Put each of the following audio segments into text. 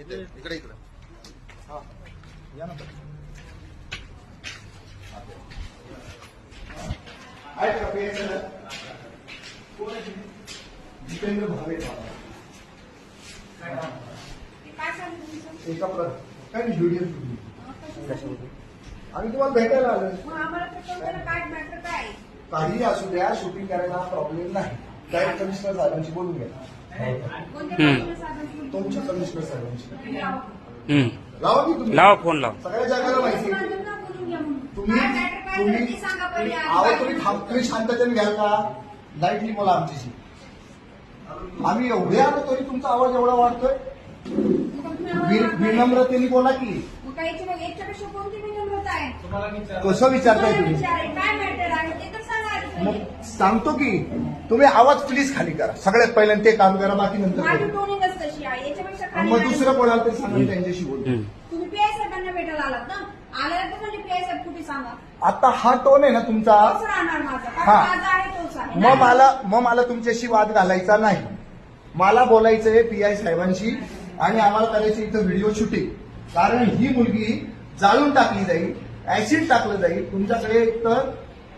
इथे इकडे इकडे. हा या ना का कोण आहे? जितेंद्र भावे काय सांगू तुमचं? एका प्र काय नाही व्हिडिओ आम्ही तुम्हाला भेटायला आलो. मग आम्हाला तर कळतं ना काय मॅटर काय आहे. काही असू द्या शूटिंग करायला प्रॉब्लेम नाही. काय कमिशनर साहेबांशी बोलून घ्या. तुमच्या कमिशनर लावा. की तुम्ही? लावा फोन लावा. सगळ्या जगाला माहिती. तुम्ही तुम्ही. आहो तुम्ही थांब- तुम्ही शांततेने घ्याल का लाईटली बोला आमच्याशी. आम्ही एवढे आलो तरी तुमचा आवाज एवढा वाढतोय. विनम्रतेने बोला की. कसं विचारताय तुम्ही. आहे, आहे. मग सांगतो की तुम्ही आवाज प्लीज खाली करा सगळ्यात पहिल्यांदा ते काम करा बाकी नंतर माझी करू. टोनिंगच तशी आहे याच्यापेक्षा खाली मग. दुसरं कोणाला तरी सांगा त्यांच्याशी बोलतो हम्म. तुम्ही पीआय साहेबांना भेटायला आलात ना आल्यावर तर म्हणजे पीआय साहेब कुठे सांगा आता हा टोन आहे ना तुमचा तोच राहणार माझा हा. कारण माझा आहे तोच आहे मग मला मग मला तुमच्याशी वाद घालायचा नाही मला बोलायचंय पी आय साहेबांशी आणि आम्हाला करायचं इथं व्हिडिओ शूटिंग कारण ही मुलगी जाळून टाकली जाईल ऍसिड टाकलं जाईल तुमच्याकडे एक तर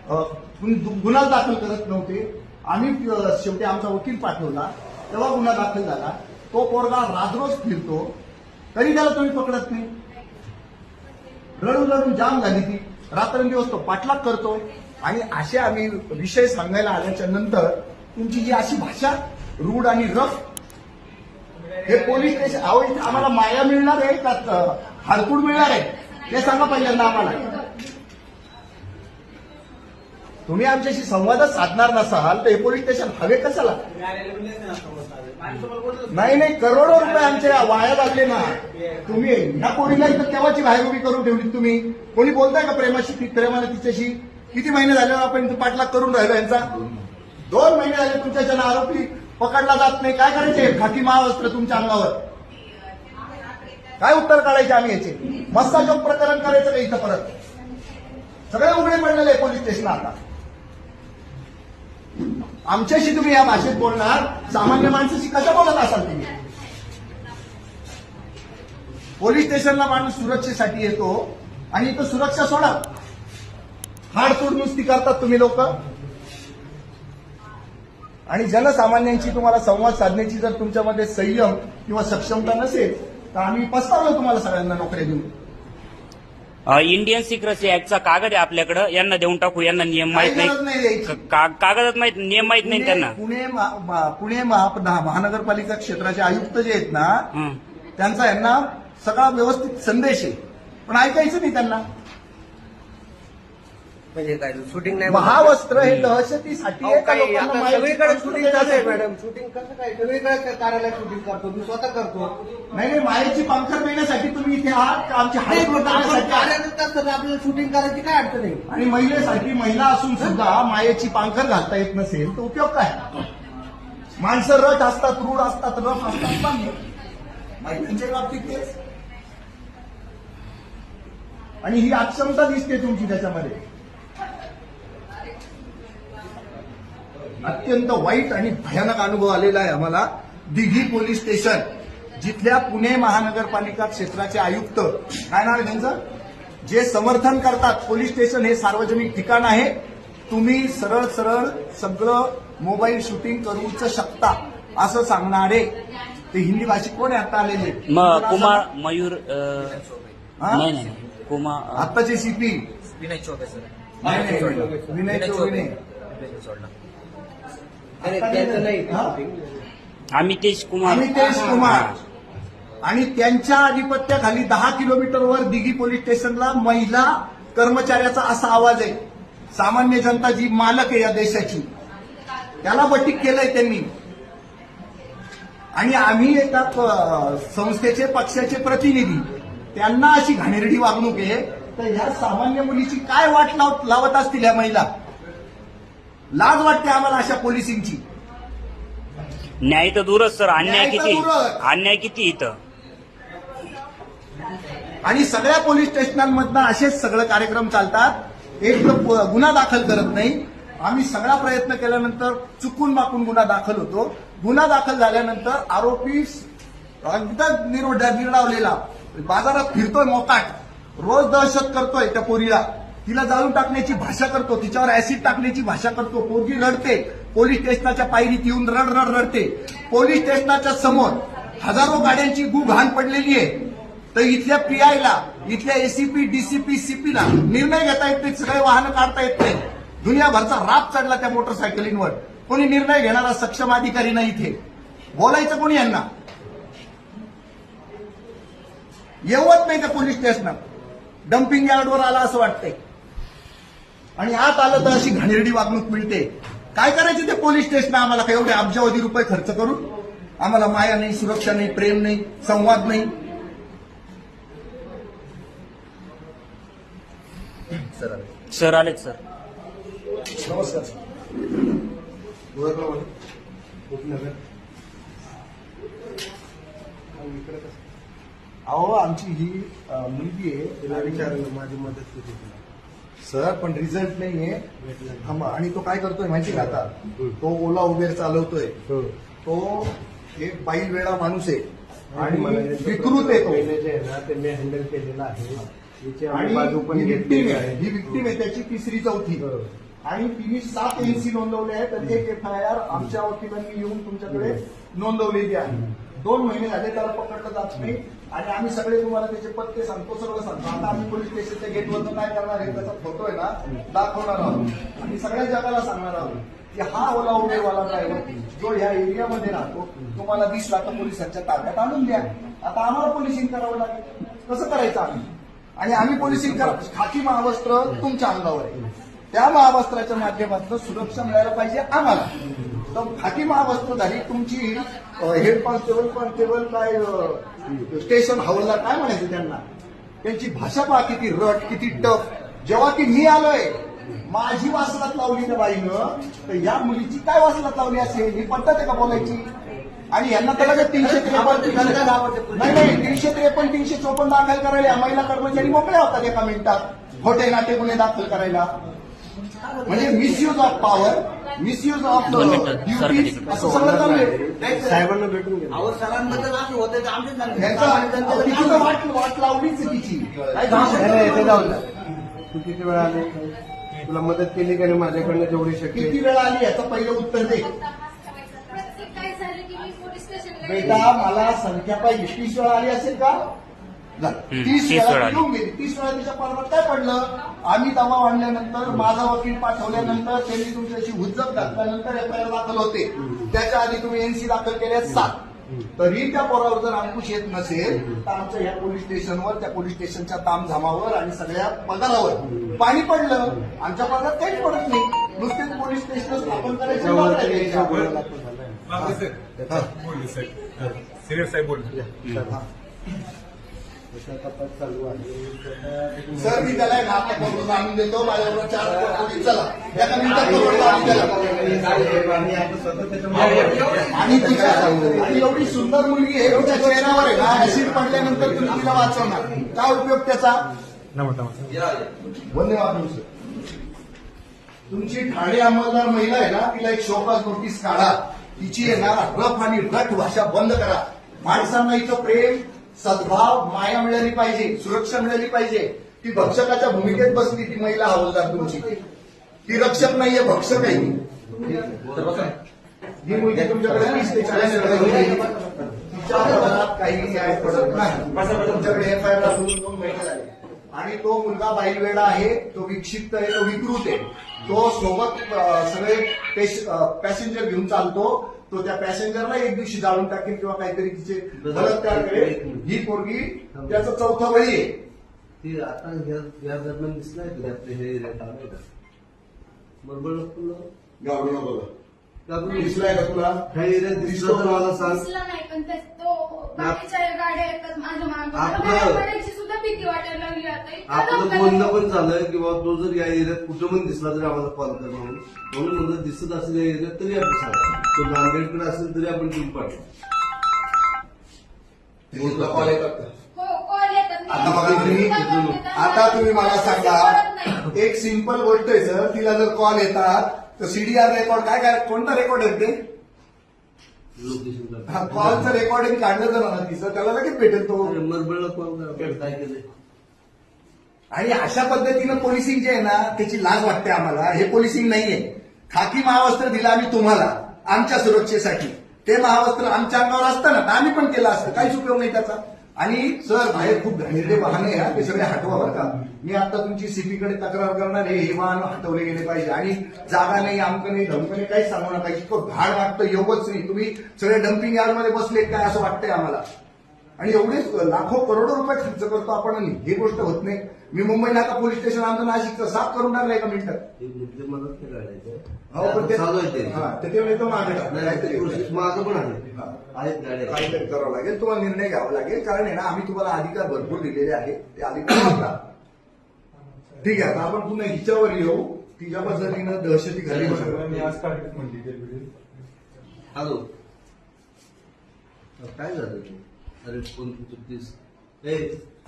कुणी गुन्हा दाखल करत नव्हते. आम्ही शेवटी आमचा वकील पाठवला. तेव्हा गुन्हा दाखल झाला. तो पोरगा राजरोज फिरतो. तरी त्याला तुम्ही पकडत नाही. रडून रडून जाम झाली ती. रात्रंदिवस तो पाठलाग करतो. आणि असे आम्ही विषय सांगायला आल्याच्यानंतर तुमची जी अशी भाषा रूढ आणि रफ हे पोलीस स्टेशन आम्हाला माया मिळणार आहे का? अ, हाडकूड मिळणार आहे? हे सांगा पहिल्यांदा आम्हाला. तुम्ही आमच्याशी संवादच साधणार नसाल तर हे पोलीस स्टेशन हवे कशाला? नाही नाही करोडो रुपये आमचे वाया लागले ना. तुम्ही ह्या पोरीला इथं केव्हाची बाहेर उभी करून ठेवली तुम्ही? कोणी बोलताय का प्रेमाशी ती- प्रेमाने तिच्याशी? किती महिने झाले आपण पाठलाग करून राहिलो यांचा? दोन महिने झाले तुमच्याच्या आरोपी पकडला जात नाही. काय करायचे? खाकी महावस्त्र तुमच्या अंगावर. काय उत्तर काढायचे आम्ही याचे? मस्ताजोग प्रकरण करायचं का इथं परत? सगळे उघडे पडलेले आहे पोलीस स्टेशन आता. आमच्याशी तुम्ही या भाषेत बोलणार. सामान्य माणसाशी कसं बोलत असाल तुम्ही? पोलीस स्टेशनला माणूस सुरक्षेसाठी येतो आणि तो सुरक्षा सोडा. हाडतोड नुसती करतात तुम्ही लोक. आणि जनसामान्यांशी तुम्हाला संवाद साधण्याची जर तुमच्यामध्ये संयम किंवा सक्षमता नसेल तर आम्ही पस्तावलो तुम्हाला सगळ्यांना नोकऱ्या देऊन. इंडियन सिक्रेसी ऍक्टचा कागद आहे आपल्याकडं. यांना देऊन टाकू. यांना नियम माहीत काही नाही. गरज नाही द्यायची. क- का- कागदात माहीत नियम माहीत नाही त्यांना. पुणे पुणे महा- महा- पुणे महा- महानगरपालिका क्षेत्राचे आयुक्त जे आहेत ना हं. त्यांचा यांना सगळा व्यवस्थित संदेश आहे. पण ऐकायचं नाही त्यांना. म्हणजे काय शूटिंग नाही. महावस्त्र हे दहशतीसाठी अहो, आहे का काही लोकांना आता माहिती सगळीकडे शूटिंग चालू आहे? मॅडम शूटिंग कसं काय सगळीकडे कार्यालयात शूटिंग करतो. मी स्वतः करतो. नाही नाही मायेची पंखर देण्यासाठी तुम्ही इथे आहात का? आमची हायकोर्ट आपण करण्यासाठी आहात? कार्यरत असताना आपल्याला शूटिंग करायची काय अडचण आहे? आणि महिलेसाठी महिला असून सुद्धा मायेची पांखर घालता येत नसेल तर उपयोग काय? माणसं रट असतात रूढ असतात रफ असतात पण महिलांच्या बाबतीत तेच. आणि ही अक्षमता दिसते तुमची त्याच्यामध्ये. अत्यंत वाईट आणि भयानक अनुभव आलेला आहे आम्हाला. दिघी पोलीस स्टेशन जिथल्या पुणे महानगरपालिका क्षेत्राचे आयुक्त काय नाव आहे त्यांचं? जे समर्थन करतात पोलीस स्टेशन हे सार्वजनिक ठिकाण आहे. तुम्ही सरळ सरळ सगळं मोबाईल शूटिंग करूच शकता असं सांगणारे ते हिंदी भाषिक कोण आहे? आता आलेले. कुमार मयूर कुमार आत्ताचे सीपी विनय चौबे सर. नाही, नाही, नाही. विनय चौबे. त्याचं नाही हा? अमितेश कुमार. अमितेश कुमार. आणि त्यांच्या आधिपत्याखाली दहा किलोमीटरवर दिघी पोलीस स्टेशनला महिला कर्मचाऱ्याचा असा आवाज आहे. सामान्य जनता जी मालक आहे या देशाची. त्याला बटीक केलंय त्यांनी. आणि आम्ही एका प- संस्थेचे पक्षाचे प्रतिनिधी. त्यांना अशी घाणेरडी वागणूक आहे. तर ह्या सामान्य मुलीची काय वाट लाव- लावत असतील ह्या महिला? लाज वाटते आम्हाला अशा पोलिसिंगची न्याय तर दूरच सर. अन्याय न्याय तर किती? दूरच. अन्याय किती इथं? आणि सगळ्या पोलीस स्टेशनांमधनं असेच सगळे कार्यक्रम चालतात. एक तर प- गुन्हा दाखल करत नाही. आम्ही सगळा प्रयत्न केल्यानंतर चुकून माकून गुन्हा दाखल होतो. गुन्हा दाखल झाल्यानंतर आरोपी एकदम निर- निर्डावलेला. बाजारात फिरतोय मोकाट. रोज दहशत करतोय त्या पोरीला. तिला जाळून टाकण्याची भाषा करतो तिच्यावर ऍसिड टाकण्याची भाषा करतो. पोरगी रडते पोलीस स्टेशनाच्या पायरीत येऊन रड रड रडते. पोलीस स्टेशनाच्या समोर हजारो गाड्यांची गु घाण पडलेली आहे. तर इथल्या पीआयला इथल्या एसीपी डीसीपी सीपीला निर्णय घेता येत नाही सगळे वाहनं काढता येत नाही. दुनियाभरचा राप चढला त्या मोटरसायकलींवर. कोणी निर्णय घेणारा सक्षम अधिकारी नाही इथे. बोलायचं कोणी यांना? येवत नाही त्या पोलीस स्टेशनात. डम्पिंग यार्डवर आला असं वाटतंय. आणि आत आलं तर अशी घाणेरडी वागणूक मिळते. काय करायचे ते पोलीस स्टेशन आम्हाला? काय एवढे अब्जावधी रुपये खर्च करून? आम्हाला माया नाही सुरक्षा नाही प्रेम नाही संवाद नाही. सर सर आलेत सर. नमस्कार उपनगर. अहो आमची ही मुलगी तिला आहे विचारलं माझी मदत किती तुला सर पण रिझल्ट नाहीये. आणि तो काय करतोय माहिती का आता? तो ओला उबेर चालवतोय. हो. तो एक बाईल वेळा माणूस आहे. आणि विकृत आहे ना ते मी हँडल केलेलं आहे. आणि ही विक्टीम आहे. ही विक्टीम आहे त्याची तिसरी चौथी. हो. आणि तिने सात एनसी नोंदवले आहेत. तर एक एफ आय आर आमच्या वकिलांनी येऊन तुमच्याकडे नोंदवलेली आहे. दोन महिने झाले त्याला पकडलं जात नाही. आणि आम्ही सगळे तुम्हाला त्याचे पत्ते सांगतो सगळं सांगतो. आता आम्ही पोलीस स्टेशनच्या गेटवरनं काय करणार आहे त्याचा फोटो आहे ना दाखवणार आहोत. आणि सगळ्या जगाला सांगणार आहोत की हा ओला उबेरवाला ड्रायव्हर जो ह्या एरियामध्ये राहतो तुम्हाला वीस लाख पोलिसांच्या ताब्यात आणून द्या. आता आम्हाला पोलिसिंग करावं लागेल. कसं करायचं आम्ही? आणि आम्ही पोलिसिंग करा खाकी महावस्त्र तुमच्या अंगावर आहे. त्या महावस्त्राच्या माध्यमातून सुरक्षा मिळायला पाहिजे आम्हाला. तर खाकी महावस्त्रधारी तुमची हेड कॉन्स्टेबल कॉन्स्टेबल काय स्टेशन हवलदार काय म्हणायचं त्यांना? त्यांची भाषा पहा किती रट किती टफ. जेव्हा की मी आलोय माझी वासनात लावली त्या बाईनं तर या मुलीची काय वासनात लावली असेल? ही पद्धत आहे का बोलायची? आणि यांना लगेच तीनशे त्रेपन्न नाही नाही तीनशे त्रेपन्न तीनशे चोपन्न दाखल करायला महिला कर्मचारी मोकळ्या होतात एका मिनिटात. खोटे नाटे गुन्हे दाखल करायला. म्हणजे misuse of power misuse of duties कधी- असं सगळं चालू आहे. साहेबांना भेटून अहो सरांबद्दल असं होतं तिची वाट वाट लावलीच तिची. ते किती वेळा आले? तुला मदत केली का नाही? माझ्याकडनं जेवढी शक्य किती? वेळा आली याचं पहिलं उत्तर दे. प्रत्येक काय झालं की मी पोलीस स्टेशनला बेटा मला संख्या पाहिजे तीस वेळा आली असेल का? झालं. तीस वेळा येऊन गेली. तीस वेळा तिच्या पारवर काय पडलं आम्ही दबाव आणल्यानंतर माझा वकील पाठवल्यानंतर त्यांनी तुमच्याशी हुज्जत घातल्यानंतर एफ आय आर दाखल होते. त्याच्या आधी तुम्ही एनसी दाखल केल्या सात. तरी त्या पोरावर जर अंकुश येत नसेल तर आमच्या ह्या पोलीस स्टेशनवर त्या पोलीस स्टेशनच्या तामझामावर आणि सगळ्या पगारावर पाणी पडलं. आमच्या पगारात काहीच पडत नाही. नुसतेच पोलीस स्टेशन स्थापन करायचे. बाबा साहेब बोलले. साहेब तपास चालू आहे. सर मी त्याला एक आता करून आणून देतो. माझ्याबरोबर चार कोटी चला. एका मिनिटात करून आणून द्यायला. आणि तिच्या आणि एवढी सुंदर मुलगी आहे. तिच्या चेहऱ्यावर आहे ना ऍसिड पडल्यानंतर तुम्ही तिला वाचवणार. काय उपयोग त्याचा? धन्यवाद सर. तुमची ठाणे अंमलदार महिला आहे ना तिला एक शोकास नोटीस काढा. तिची आहे ना रफ आणि रट भाषा बंद करा. माणसांना इथं प्रेम सद्भाव माया मिळाली पाहिजे सुरक्षा मिळाली पाहिजे. ती भक्षकाच्या भूमिकेत बसली ती महिला हवालदार तुमची. ती रक्षक नाहीये भक्षक आहे ही मुलगी तुमच्याकडे. तिच्या हातात काही न्याय पडत नाही. तुमच्याकडे एफ आय आर असून दोन महिने झाले आणि तो मुलगा बाईलवेडा आहे तो विक्षिप्त आहे तो विकृत आहे. तो सोबत सगळे पॅसेंजर घेऊन चालतो. तो त्या पॅसेंजरला एक दिवशी जाळून टाकेल किंवा काहीतरी तिचे बलात्कार करेल. ही पोरगी त्याचं चौथा बळी आहे. ती आता या दरम्यान दिसलाय हे बरोबर ना तुला बरं? दिसलाय का तुला? ह्या एरियात दिसलं तर मला सांग. दिसलं नाही पण ते- तो बाकीच्या गाड्या येतात माझ्या मागे मला आपलं- बाहेर पडायची सुद्धा भीती वाटायला लागली आता. इतका आपलं बोलणं. पण झालं की बाबा तो जर या एरियात कुठं पण दिसला तरी आम्हाला कॉल कर म्हणून. म्हणून म्हणलं दिसत असेल या एरियात तरी आपण सांगा. तो नांदेडकडे असेल तरी आपण टीम पाठवू. तुला कॉल येतात का? हो कॉल येतात. आता बघा तुम्ही आता तुम्ही मला सांगा एक सिंपल गोष्ट आहे सर तिला जर कॉल येतात तर सीडीआर रेकॉर्ड काय काय कोणता रेकॉर्ड आहे ते? हा कॉलचं रेकॉर्डिंग काढलं जर ना तिचं. त्याला लगेच भेटेल तो. मरबळला कॉल करा काय केलंय? आणि अशा पद्धतीनं पोलिसिंग जे आहे ना त्याची लाज वाटते आम्हाला. हे पोलिसिंग नाहीये. खाकी महावस्त्र दिलं आम्ही तुम्हाला आमच्या सुरक्षेसाठी. ते महावस्त्र आमच्या अंगावर असतं ना तर आम्ही पण केलं असतं. काहीच उपयोग नाही त्याचा. आणि सर बाहेर खूप घाणेरडे वाहन आहे ते सगळे हटवा बरं का. मी आता तुमची सीपीकडे तक्रार करणार आहे हे वाहन हटवले गेले पाहिजे. आणि जागा नाही आमकं नाही धमकं नाही काहीच सांगू नका. इतकं घाण वाटतं योगच नाही. तुम्ही सगळे डम्पिंग यार्डमध्ये बसलेत काय असं वाटतंय आम्हाला? आणि एवढेच लाखो करोडो रुपये खर्च करतो आपण आणि ही गोष्ट होत नाही. मी मुंबई नाका पोलीस स्टेशन आमचं नाशिकचं साफ करून टाकलं एका मिनिटात. एक मुद्दे मला ते काढायचं हो पण हा, मागे. काहीतरी पण करावं लागेल तुम्हाला निर्णय घ्यावा लागेल. कारण आहे ना आम्ही तुम्हाला अधिकार भरपूर दिलेले आहे ते अधिकार वापरा ठीक आहे आता आपण पुन्हा हिच्यावर येऊ. तिच्या पद्धतीनं दहशती घाली मी आज काढली म्हणली ते व्हिडिओ हॅलो. काय झालं? ते? अरे फोन चुकतीस ए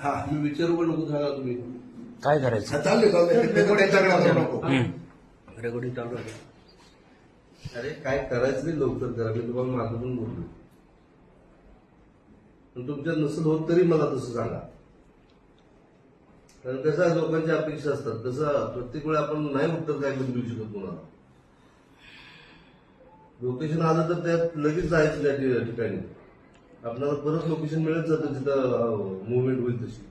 हा. मी विचारू पण नको सांगा तुम्ही. काय करायचं? चालले चालले ते त्यांच्याकडे करू नको. हम्म. रेकॉर्डिंग चालू आहे अरे काय करायचं नाही लवकर करा मी तुम्हाला माझं पण बोललो. पण तुमच्यात नसेल होत तरी मला तसं सांगा. कारण कसं आहे, लोकांच्या अपेक्षा असतात. तसं प्रत्येक वेळा आपण नाही उत्तर काय पण देऊ शकत कोणाला. लोकेशन आलं तर त्यात लगेच जायचं त्या ठिकाणी. आपल्याला परत लोकेशन मिळत जातं जिथं मुवमेंट होईल तशी.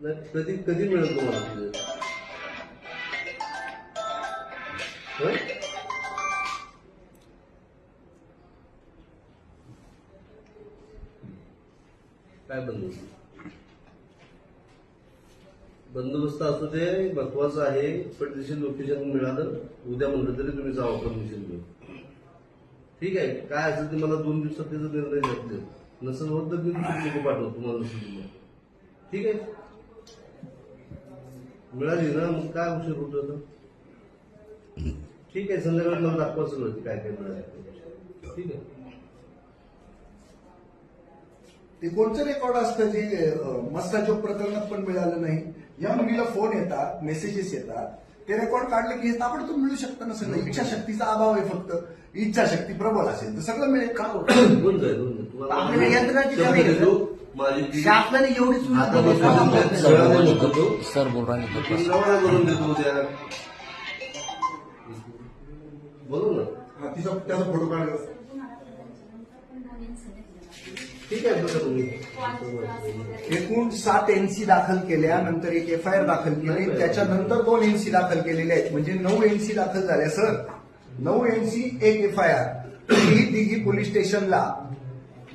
नाही कधी कधी मिळत तुम्हाला तिथे? काय बंदोबस्त? बंदोबस्त असू दे महत्वाचं आहे पण तशी लोकेशन मिळालं उद्या म्हणलं तरी तुम्ही जावा परमिशन घेऊन. ठीक आहे. काय असेल ते मला दोन दिवसात त्याचा निर्णय घेतले नसेल होत तर मी दुसरी लोक पाठवतो तुम्हाला नसेल ठीक आहे. मिळाली ना? मग काय उशीर होतो आता? ठीक आहे. संध्याकाळी मला दाखवा सगळं ते काय काय मिळालं ठीक आहे. ते कोणतं रेकॉर्ड असतं जे अं, प्रकरणात पण मिळालं नाही? या मुलीला फोन येतात मेसेजेस येतात. ते रेकॉर्ड काढले की हे ताबडतोब मिळू शकतं ना सगळं? इच्छाशक्तीचा अभाव आहे फक्त. इच्छाशक्ती प्रबल असेल तर सगळं मिळेल. का होऊन जाईल होऊन जाईल तुम्हाला आपल्याला यंत्रणाची कमी आहे. देतो. माझी टीम शासनाने एवढी सुविधा दिली. सर बोल रहा है टीम रवाना करून देतो उद्या. बोलू ना. हा, तिचा त्याचा फ़ोटो काढला ठीक आहे बघा तुम्ही. एकूण सात एनसी दाखल केल्या नंतर एक एफ़ आय आर दाखल केली. त्याच्यानंतर दोन एनसी दाखल केलेले आहेत. म्हणजे नऊ एनसी दाखल झाल्या सर. नऊ एनसी एक एफ आय आर ही दिघी पोलीस स्टेशनला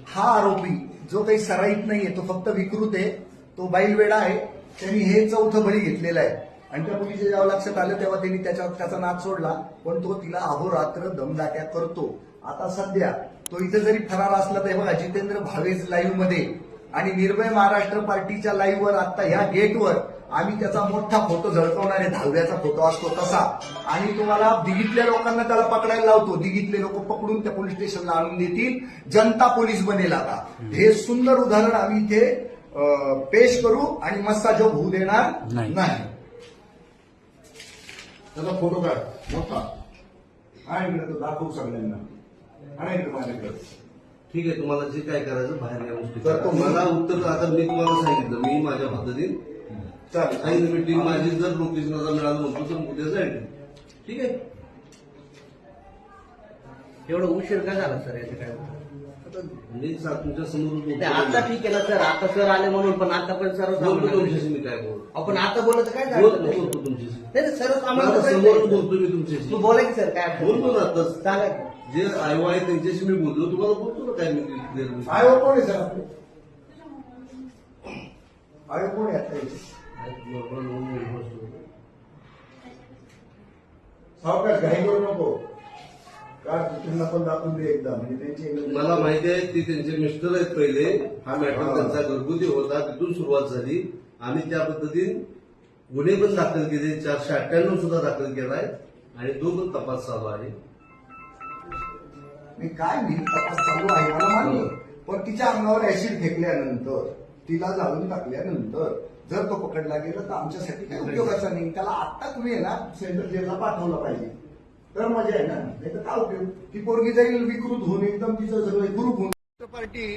हा आरोपी जो काही सराईत नाहीये तो फक्त विकृत आहे तो बैलवेडा आहे त्यांनी हे चौथं बळी घेतलेलं आहे. आणि त्या मुलीच्या जेव्हा लक्षात आलं तेव्हा त्यांनी त्याच्या त्याचा नाद सोडला पण तो तिला अहोरात्र दमदाट्या करतो. आता सध्या तो इथे जरी फरार असला तरी बघा जितेंद्र भावेज लाईव्हमध्ये. आणि निर्भय महाराष्ट्र पार्टीच्या लाईव्हवर आता या गेटवर आम्ही त्याचा मोठा फोटो झळकवणारे दहाव्याचा फोटो असतो तसा. आणि तुम्हाला दिघीतल्या लोकांना त्याला पकडायला लावतो. दिघीतले लोक पकडून त्या पोलीस स्टेशनला आणून देतील. जनता पोलीस बनेल आता. हे सुंदर उदाहरण आम्ही इथे पेश करू आणि मस्सा जो होऊ देणार नाही. त्याचा फोटो काढ. मोठा. इकडे तो दाखवू सगळ्यांना. आणि इकडे माझ्याकडे. ठीक आहे तुम्हाला जे काय करायचं बाहेर या गोष्टी मला उत्तर आता मी तुम्हाला सांगितलं. मी माझ्या पद्धतीने चालेल. सांगितलं मी टीम माझी जर लोकेशनला मिळालं म्हणतो तर उद्या जाईल ठीक आहे? एवढं उशीर का झाला सर याचं काय? आता मी सा- तुमच्यासमोर नाही, आता ठीक आहे ना सर. आता सर आले म्हणून पण आता पण सर्व बोलतो तुमच्याशी मी काय बोल आपण आता बोलत काय झालं? बोलतो नाही बोलतो तुमच्याशी. नाही, सर्व समोर बोलतो मी तुमच्याशी. तू बोला की सर काय अडचण बोलतो ना नाही. आता. सांगा की. जे आयो आहे त्यांच्याशी मी बोलतो. तुम्हाला बोलतो ना काय मी clear- आयोग कोण आहे सर आपले? आयोग कोण आहे आता? इथे? सावकाश घाई करू नको. का त्यांना पण दाखवून दे एकदा. म्हणजे त्यांची मला माहिती आहे की त्यांचे मिस्टर आहेत पहिले. हा मॅटर. त्यांचा घरगुती होता. तिथून सुरुवात झाली. आम्ही त्या पद्धतीने गुन्हे पण दाखल केले. चारशे अठ्ठ्याण्णव सुद्धा दाखल केलाय. आणि तो पण तपास चालू आहे. मी काय मी तपास चालू आहे. मला मान्य पण तिच्या अंगावर ऍसिड फेकल्यानंतर तिला जाळून टाकल्यानंतर जर तो पकडला गेला तर आमच्यासाठी काही उपयोगाचा नाही. त्याला आत्ता तुम्ही आहे ना सेंट्रल जेलला पाठवलं पाहिजे. तर मजा आहे ना नाही तर काय उपयोग? ती पोरगी जाईल विकृत होऊन एकदम तिचं सगळं ग्रुप होऊन. पार्टी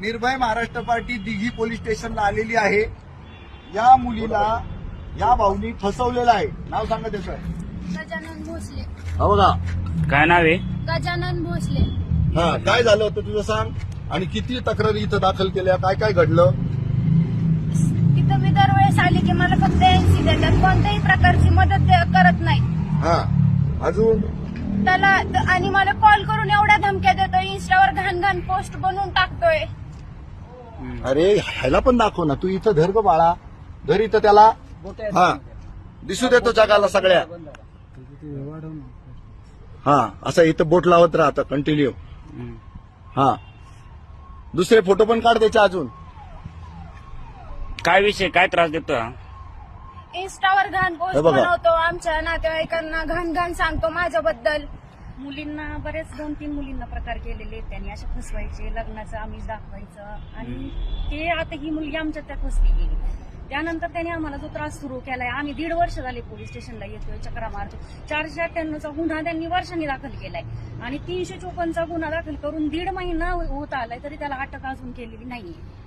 निर्भय महाराष्ट्र पार्टी दिघी पोलीस स्टेशनला आलेली आहे. या मुलीला या भाऊनी फसवलेलं आहे. नाव सांगा त्याचं. गजानन भोसले. हो बघा. काय नाव आहे? गजानन भोसले. हा काय झालं होतं तुझं सांग? आणि किती तक्रारी इथं दाखल केल्या? काय काय घडलं? तिथं मी दरवेळेस आली की मला फक्त एनसी देतात. कोणत्याही प्रकारची मदत ते करत नाही. हा. अजून? त्याला आणि मला कॉल करून एवढ्या धमक्या देतो इन्स्टावर घाण घाण पोस्ट बनवून टाकतोय. अरे ह्याला पण दाखव ना. तू इथं धर ग बाळा. धर इथं त्याला. हा. दिसू देतो जगाला सगळ्या. हा. असं इथं बोट लावत राहतं कंटिन्यू हा. दुसरे फोटो पण काढ त्याच्या अजून. काय विषय काय त्रास देतो हा? इन्स्टावर घाण हे पोस्ट बघा. बनवतो आमच्या नातेवाईकांना घाण घाण सांगतो माझ्याबद्दल. मुलींना बरेच दोन तीन मुलींना प्रकार केलेले आहेत त्यांनी. अशा फसवायचे लग्नाचं आम्हीच दाखवायचं. आणि ते आता ही मुलगी आमच्या त्या फसली गेली. त्यानंतर त्याने आम्हाला जो त्रास सुरू केलाय आम्ही दीड वर्ष झाले पोलीस स्टेशनला येतोय चक्रा मारतो. चारशे अठ्ठ्याण्णवचा गुन्हा त्यांनी वर्षांनी दाखल केलाय. आणि तीनशे चोपन्नचा गुन्हा दाखल करून दीड महिना होत आलाय तरी त्याला अटक अजून केलेली नाहीये.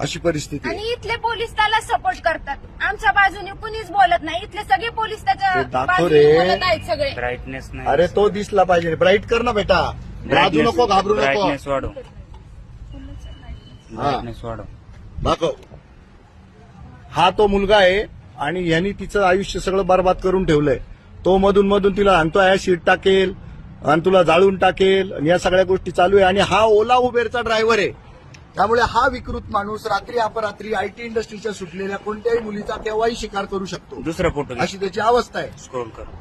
अशी परिस्थिती आहे. आणि इथले पोलीस त्याला सपोर्ट करतात. आमच्या बाजूने कुणीच बोलत नाही. इथले सगळे पोलीस त्याच्या दाखव बाजूने. बोलत आहेत सगळे. ब्राईटनेस नाही. अरे तो दिसला पाहिजे ब्राईट कर ना बेटा. लाजू नको घाबरू नको. ब्राईटनेस वाढव. हा. ब्राईटनेस वाढव. दाखव. हा तो मुलगा आहे आणि यांनी तिचं आयुष्य सगळं बर्बाद करून ठेवलंय. तो मधून मधून तिला आणतो आहे शीट टाकेल आणि तुला जाळून टाकेल या सगळ्या गोष्टी चालू आहे. आणि हा ओला उबेरचा ड्रायव्हर आहे. त्यामुळे हा विकृत माणूस रात्री अपरात्री आयटी इंडस्ट्रीच्या सुटलेल्या कोणत्याही मुलीचा केव्हाही शिकार करू शकतो. दुसरा फोटो अशी त्याची अवस्था आहे. स्क्रोल कर. हा.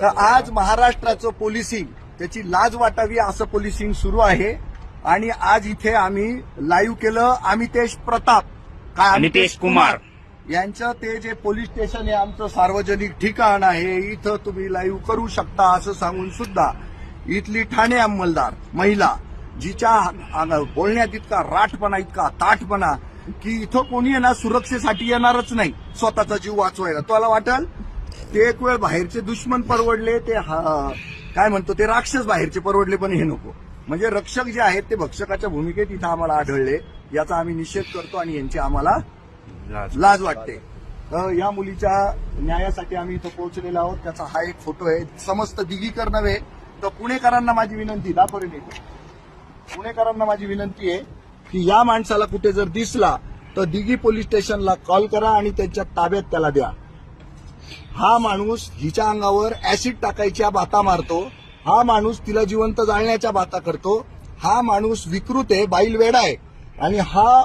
तर आज महाराष्ट्राचं पोलिसिंग त्याची लाज वाटावी असं पोलिसिंग सुरू आहे. आणि आज इथे आम्ही लाईव्ह केलं अमितेश प्रताप. काय नितेश कुमार. यांचं ते जे पोलीस स्टेशन आहे आमचं सार्वजनिक ठिकाण आहे इथं तुम्ही लाईव्ह करू शकता असं सांगून सुद्धा इथली ठाणे अंमलदार महिला जिच्या बोलण्यात इतका राठपणा इतका ताठपणा की इथं कोणी ना सुरक्षेसाठी येणारच नाही. स्वतःचा जीव वाचवायला. तुला वाटेल? ते एक वेळ बाहेरचे दुश्मन परवडले ते हा- काय म्हणतो ते राक्षस बाहेरचे परवडले पण हे नको. म्हणजे रक्षक जे आहेत ते भक्षकाच्या भूमिकेत इथं आम्हाला आढळले याचा आम्ही निषेध करतो आणि यांची आम्हाला लाज. लाज वाटते. तर या मुलीच्या न्यायासाठी आम्ही इथं पोहोचलेलो आहोत. त्याचा हा एक फोटो आहे. समस्त दिगीकर नव्हे तर पुणेकरांना माझी विनंती दाखवून पुणेकरांना माझी विनंती आहे की या माणसाला कुठे जर दिसला तर दिघी पोलीस स्टेशनला कॉल करा आणि त्यांच्या ताब्यात त्याला द्या. हा माणूस हिच्या अंगावर ऍसिड टाकायच्या बाता मारतो हा माणूस तिला जिवंत जाळण्याच्या बाता करतो हा माणूस विकृत आहे बाईल वेडा आहे आणि हा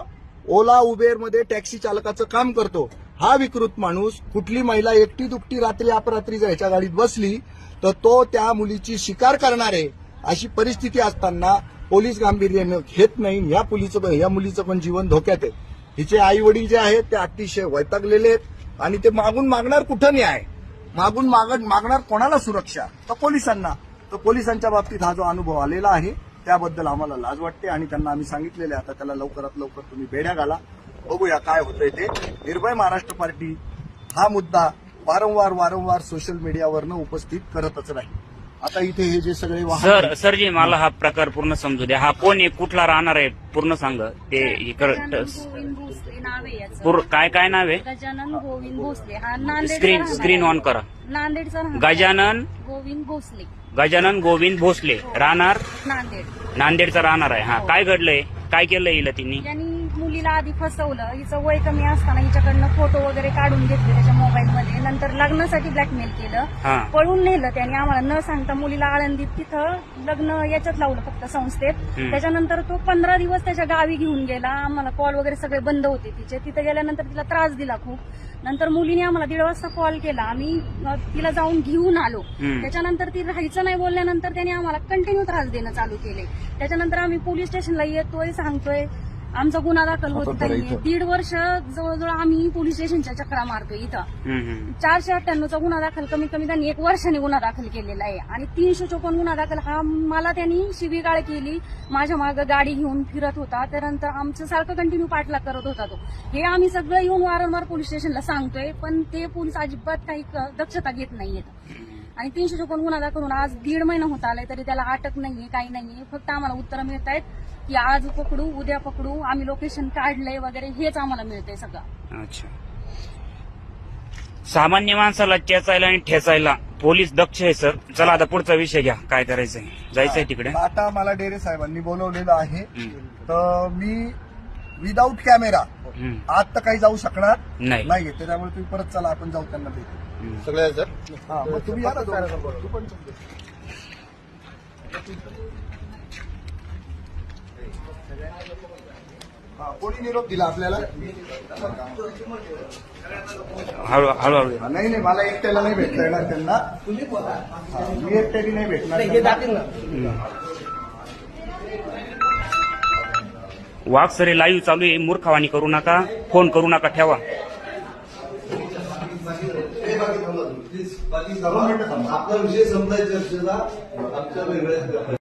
ओला उबेरमध्ये टॅक्सी चालकाचं काम करतो. हा विकृत माणूस कुठली महिला एकटी दुकटी रात्री अपरात्री जर ह्याच्या गाडीत बसली तर तो त्या मुलीची शिकार करणार आहे अशी परिस्थिती असताना पोलीस गांभीर्यानं घेत नाही या मुलीचं पण या मुलीचं पण जीवन धोक्यात आहे. हिचे आई वडील जे आहेत ते अतिशय वैतागलेले आहेत. आणि ते मागून मागणार कुठं न्याय? मागून माग मागणार कोणाला सुरक्षा? तर पोलिसांना. तर पोलिसांच्या बाबतीत हा जो अनुभव आलेला आहे त्याबद्दल आम्हाला लाज वाटते आणि त्यांना आम्ही सांगितलेले आता त्याला लवकरात लवकर तुम्ही बेड्या घाला. बघूया काय होतंय ते. निर्भय महाराष्ट्र पार्टी हा मुद्दा वारंवार वारंवार सोशल मीडियावरनं उपस्थित करतच राहील. आता इथे हे जे सगळे वाहन सर सरजी मला हा प्रकार पूर्ण समजू द्या. हा कोण आहे? कुठला राहणार आहे? पूर्ण सांग. ते हे कर- गजानन गोविंद भोसले नाव आहे याचं. पूर- काय काय नाव आहे? गजानन गोविंद भोसले. हा नांदेड स्क्रीन स्क्रीन ऑन करा. नांदेडचा राहणार. गजानन गोविंद भोसले. गजानन गोविंद भोसले. राहणार? नांदेड. नांदेडचा राहणार आहे. हा काय घडलंय? काय केलं हिला तिने? यांनी मुलीला आधी फसवलं हिचं वय कमी असताना हिच्याकडनं फोटो वगैरे काढून घेतले त्याच्या मोबाईलमध्ये नंतर लग्नासाठी ब्लॅकमेल केलं. पळून नेलं त्याने आम्हाला. न सांगता मुलीला आळंदीत तिथं लग्न याच्यात लावलं फक्त संस्थेत. त्याच्यानंतर तो पंधरा दिवस त्याच्या गावी घेऊन गेला. आम्हाला कॉल वगैरे सगळे बंद होते तिचे. तिथे गेल्यानंतर तिला त्रास दिला खूप. नंतर मुलीने आम्हाला दीड वाजता कॉल केला. आम्ही तिला जाऊन घेऊन आलो. त्याच्यानंतर ती राहायचं नाही बोलल्यानंतर त्याने आम्हाला कंटिन्यू त्रास देणं चालू केले त्याच्यानंतर आम्ही पोलीस स्टेशनला येतोय सांगतोय आमचा गुन्हा दाखल होत नाहीये. दीड वर्ष जवळजवळ आम्ही पोलीस स्टेशनच्या चक्रा मारतोय इथं. चारशे अठ्ठ्याण्णवचा गुन्हा दाखल कमीत कमी त्यांनी एक वर्षाने गुन्हा दाखल केलेला आहे. आणि तीनशे चोपन्न गुन्हा दाखल हा मला त्यांनी शिवीगाळ केली. माझ्या मागं गाडी घेऊन फिरत होता. त्यानंतर आमचं सारखं कंटिन्यू पाठलाग करत होता तो. हे आम्ही सगळं येऊन वारंवार पोलीस स्टेशनला सांगतोय पण ते पोलीस अजिबात काही क- दक्षता घेत नाहीयेत. आणि तीनशे चोपन्न गुन्हा दाखल होऊन आज दीड महिना होत आलाय तरी त्याला अटक नाहीये काही नाहीये. फक्त आम्हाला उत्तरं मिळत आहेत की आज पकडू उद्या पकडू आम्ही लोकेशन काढलंय वगैरे हेच आम्हाला मिळतंय सगळं. अच्छा. सामान्य माणसाला चेचायला आणि ठेचायला पोलीस दक्ष आहे सर. चला आता पुढचा विषय घ्या. काय करायचंय? जायचंय तिकडे. आता मला डेरे साहेबांनी बोलवलेलं आहे. हम्म. तर मी विदाऊट कॅमेरा हम्म. आत तर काही जाऊ शकणार नाही. नाहीये. त्याच्यामुळे तुम्ही परत चला आपण जाऊ त्यांना भेटू. हम्म. हा मग तुम्ही या ना दोघं. तू पण चल. हा, कोणी निरोप दिला आपल्याला? हळू हळूहळू हा, नाही नाही मला एकट्याला नाही भेटता येणार त्यांना. हा, मी एकट्याने नाही भेटणार हे वाघ सरे लाईव्ह चालू आहे. मूर्खवाणी करू नका. फोन करू नका ठेवा. बाकी थांबा. तुम्ही. प्लीज, बाकी थांबा. आपला विषय वेगळ्या